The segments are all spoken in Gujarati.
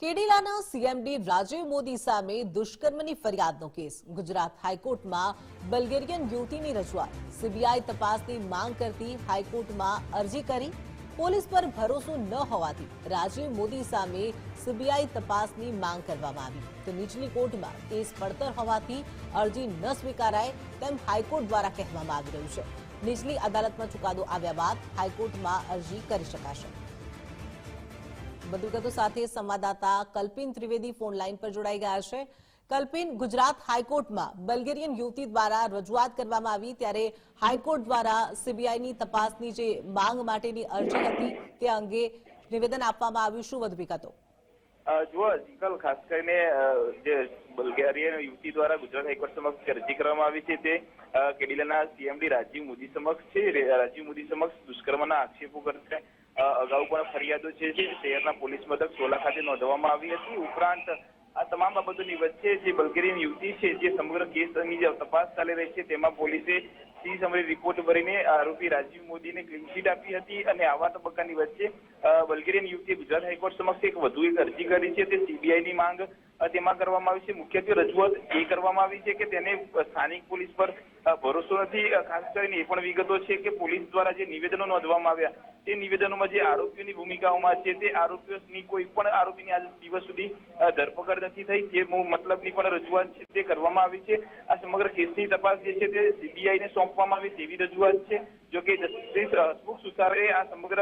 કેડીલાના સીએમડી રાજીવ મોદી સામે દુષ્કર્મની ફરિયાદનો કેસ. ગુજરાત હાઈકોર્ટમાં બલ્ગેરિયન યુવતીની રજૂઆત. સીબીઆઈ તપાસની માંગ કરતી હાઈકોર્ટમાં અરજી કરી. પોલીસ પર ભરોસો ન હોવાથી રાજીવ મોદી સામે સીબીઆઈ તપાસની માંગ કરવામાં આવી. તો નીચલી કોર્ટમાં કેસ પડતર હોવાથી અરજી ન સ્વીકારાય તેમ હાઈકોર્ટ દ્વારા કહેવામાં આવી રહ્યું છે. નીચલી અદાલતમાં ચુકાદો આવ્યા બાદ હાઈકોર્ટમાં અરજી કરી શકાશે. વધુ વિગતો સાથે સંવાદદાતા કલ્પિન ત્રિવેદી ફોન લાઈન પર જોડાઈ ગયા છે. કલ્પિન, ગુજરાત હાઈકોર્ટમાં બલ્ગેરિયન યુવતી દ્વારા રજૂઆત કરવામાં આવી ત્યારે હાઈકોર્ટ દ્વારા સીબીઆઈની તપાસની જે માંગ માટેની અરજી હતી તે અંગે નિવેદન આપવામાં આવ્યું. શું વધુ વિગતો? જુઓ જીકલ ખાસ કરીને જે બલ્ગેરિયન યુવતી દ્વારા ગુજરાત હાઈકોર્ટ સમક્ષ અરજી કરવામાં આવી છે તે કેડિલાના સીએમડી રાજીવ મોદી સમક્ષ છે. રાજીવ મોદી સમક્ષ દુષ્કર્મના આક્ષેપો કરતા અગાઉ પણ ફરિયાદો છે જે શહેરના પોલીસ મથક સોલા ખાતે નોંધવામાં આવી હતી. ઉપરાંત, આ તમામ બાબતોની વચ્ચે જે બલ્ગેરિયન યુવતી છે, જે સમગ્ર કેસની જે તપાસ ચાલી રહી છે, તેમાં પોલીસે સી સમરી રિપોર્ટ ભરીને આરોપી રાજીવ મોદીને ક્લીનચીટ આપી હતી અને આવા તબક્કાની વચ્ચે બલ્ગેરિયન યુવતીએ ગુજરાત હાઈકોર્ટ સમક્ષ એક વધુ એક અરજી કરી છે. તે સીબીઆઈની માંગ તેમાં કરવામાં આવી છે. મુખ્યત્વે રજૂઆત એ કરવામાં આવી છે કે તેને સ્થાનિક પોલીસ પર ભરોસો નથી ખાસ કરીને એ પણ વિગતો છે કે પોલીસ દ્વારા જે નિવેદનો નોંધવામાં આવ્યા, તે નિવેદનોમાં જે આરોપીઓની ભૂમિકાઓમાં છે, તે આરોપીઓની કોઈ પણ આરોપીની આજ દિવસ સુધી ધરપકડ નથી થઈ. જે મતલબની પણ રજૂઆત છે, તે કરવામાં આવી છે. આ સમગ્ર કેસની તપાસ જે છે, તે સીબીઆઈને સોંપવામાં આવી તેવી રજૂઆત છે. જો કે જસ્ટિસ હસમુખ સુતારે આ સમગ્ર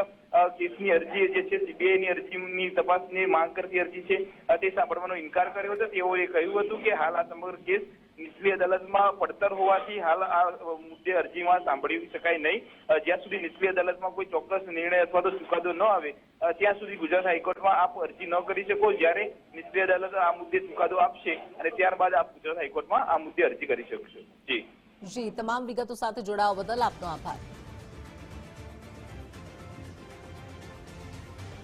કેસની અરજી જે છે સીબીઆઈ ની અરજીની તપાસની માંગ કરતી અરજી છે તે સાંભળવાનો ઇનકાર કર્યો હતો. તેઓએ કહ્યું હતું કે હાલ આ સમગ્ર કેસ નીચલી અદાલતમાં પડતર હોવાથી હાલ આ મુદ્દે અરજીમાં સાંભળી શકાય નહીં. જ્યાં સુધી નીચલી અદાલતમાં કોઈ ચોક્કસ નિર્ણય અથવા તો ચુકાદો ન આવે ત્યાં સુધી ગુજરાત હાઈકોર્ટમાં આપ અરજી ન કરી શકો. જ્યારે નીચલી અદાલત આ મુદ્દે ચુકાદો આપશે અને ત્યારબાદ આપ ગુજરાત હાઈકોર્ટમાં આ મુદ્દે અરજી કરી શકશો. જી. જી, તમામ વિગતો સાથે જોડાવા બદલ આપનો આભાર.